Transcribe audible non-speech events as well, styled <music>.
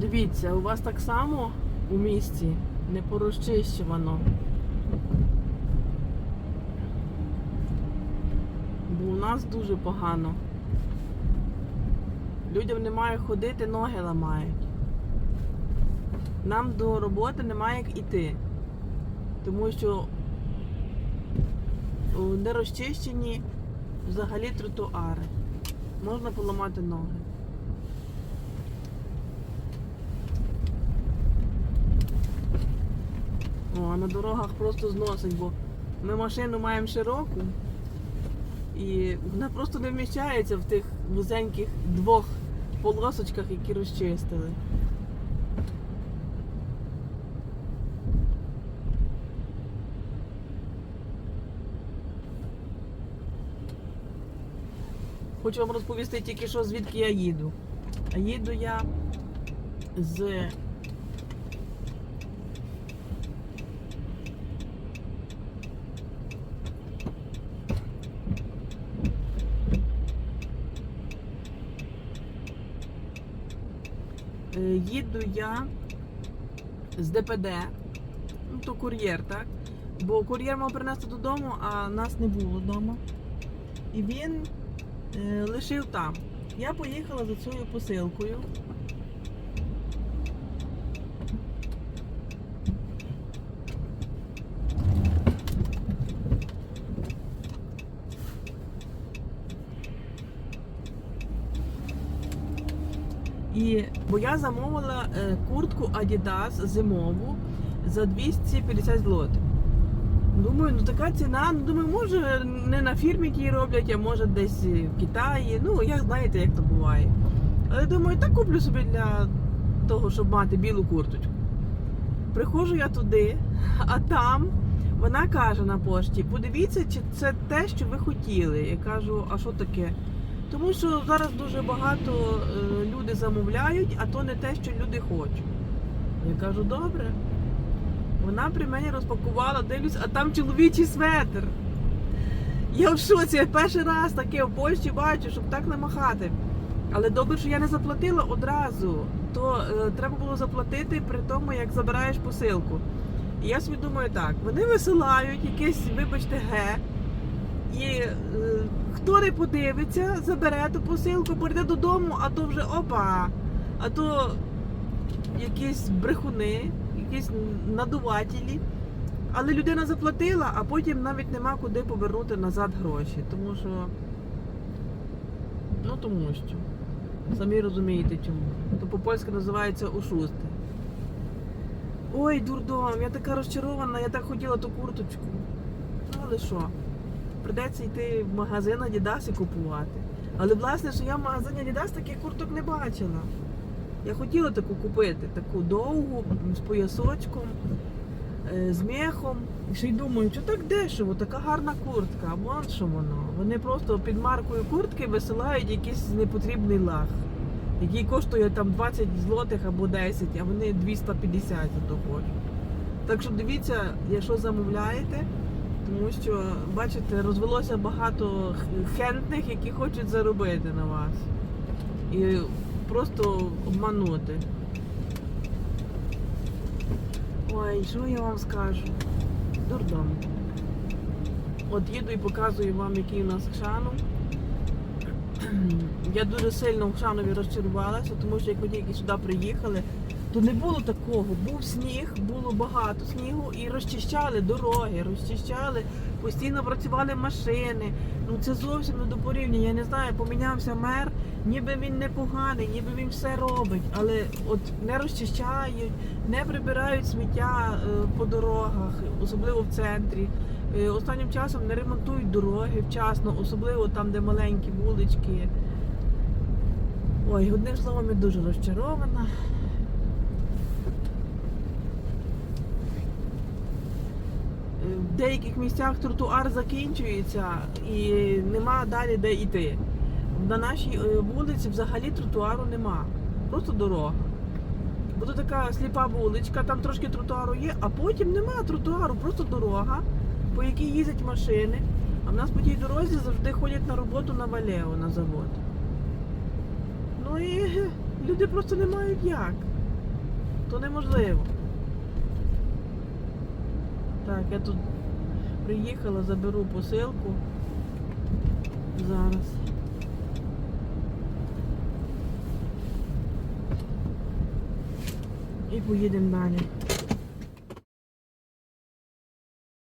Дивіться, у вас так само у місті не порозчищувано. Бо у нас дуже погано. Людям немає ходити, ноги ламають. Нам до роботи немає як іти. Тому що о, не розчищені взагалі тротуари. Можна поламати ноги. О, а на дорогах просто зносить, бо ми машину маємо широку і вона просто не вміщається в тих вузеньких двох полосочках, які розчистили. Хочу вам розповісти тільки що звідки я їду. Їду я з Е, їду я з ДПД, ну то кур'єр, так? Бо кур'єр мав принести додому, а нас не було вдома. І він е, лишив там. Я поїхала за цією посилкою. І бо я замовила е, куртку Adidas зимову за 250 злотих. Думаю, ну така ціна. Ну думаю, може не на фірмі ті роблять, а може десь в Китаї. Ну, як знаєте, як то буває. Але думаю, так куплю собі для того, щоб мати білу курточку. Приходжу я туди, а там вона каже на пошті: подивіться, чи це те, що ви хотіли. Я кажу, а що таке? Тому що зараз дуже багато е, люди замовляють, а то не те, що люди хочуть. Я кажу, добре. Вона при мені розпакувала, дивлюсь, а там чоловічий светр. Я в шоці, я перший раз таке в Польщі бачу, щоб так намахати. Але добре, що я не заплатила одразу, то е, треба було заплатити при тому, як забираєш посилку. І я собі думаю, так, вони висилають якесь, вибачте, ге. І е, хто подивиться, забере ту посилку, прийде додому, а то вже опа. А то якісь брехуни, якісь надувателі. Але людина заплатила, а потім навіть нема куди повернути назад гроші. Тому що. Ну тому що. Самі розумієте чому. То по-польськи називається ушусти. Ой, дурдом, я така розчарована, я так хотіла ту курточку. Ну, але що? Придеться йти в магазин Adidas і купувати. Але власне, що я в магазині Adidas таких курток не бачила. Я хотіла таку купити, таку довгу, з поясочком, е, з мехом. І ще й думаю, що так дешево, така гарна куртка. А вон що воно. Вони просто під маркою куртки висилають якийсь непотрібний лах, який коштує там 20 злотих або 10, а вони 250 за то хочуть. Так що дивіться, якщо замовляєте, тому що, бачите, розвелося багато хентних, які хочуть заробити на вас. І просто обманути. Ой, що я вам скажу? Дурдом. От їду і показую вам, який у нас Хшанов. <clears throat> Я дуже сильно в Хшанові розчарувалася, тому що як ми тільки сюди приїхали, то не було такого. Був сніг, було багато снігу і розчищали дороги, розчищали, постійно працювали машини. Ну це зовсім не до порівняння. Я не знаю, помінявся мер, ніби він непоганий, ніби він все робить, але от не розчищають, не прибирають сміття е, по дорогах, особливо в центрі. Е, Останнім часом не ремонтують дороги вчасно, особливо там, де маленькі вулички. Ой, одним словом, я дуже розчарована. В деяких місцях тротуар закінчується і нема далі де йти. На нашій е, вулиці взагалі тротуару нема. Просто дорога. Тут така сліпа вуличка, там трошки тротуару є, а потім нема тротуару, просто дорога, по якій їздять машини. А в нас по тій дорозі завжди ходять на роботу на Валео на завод. Ну і люди просто не мають як. то неможливо. Так, я тут приїхала, заберу посилку. Зараз. І поїдемо далі.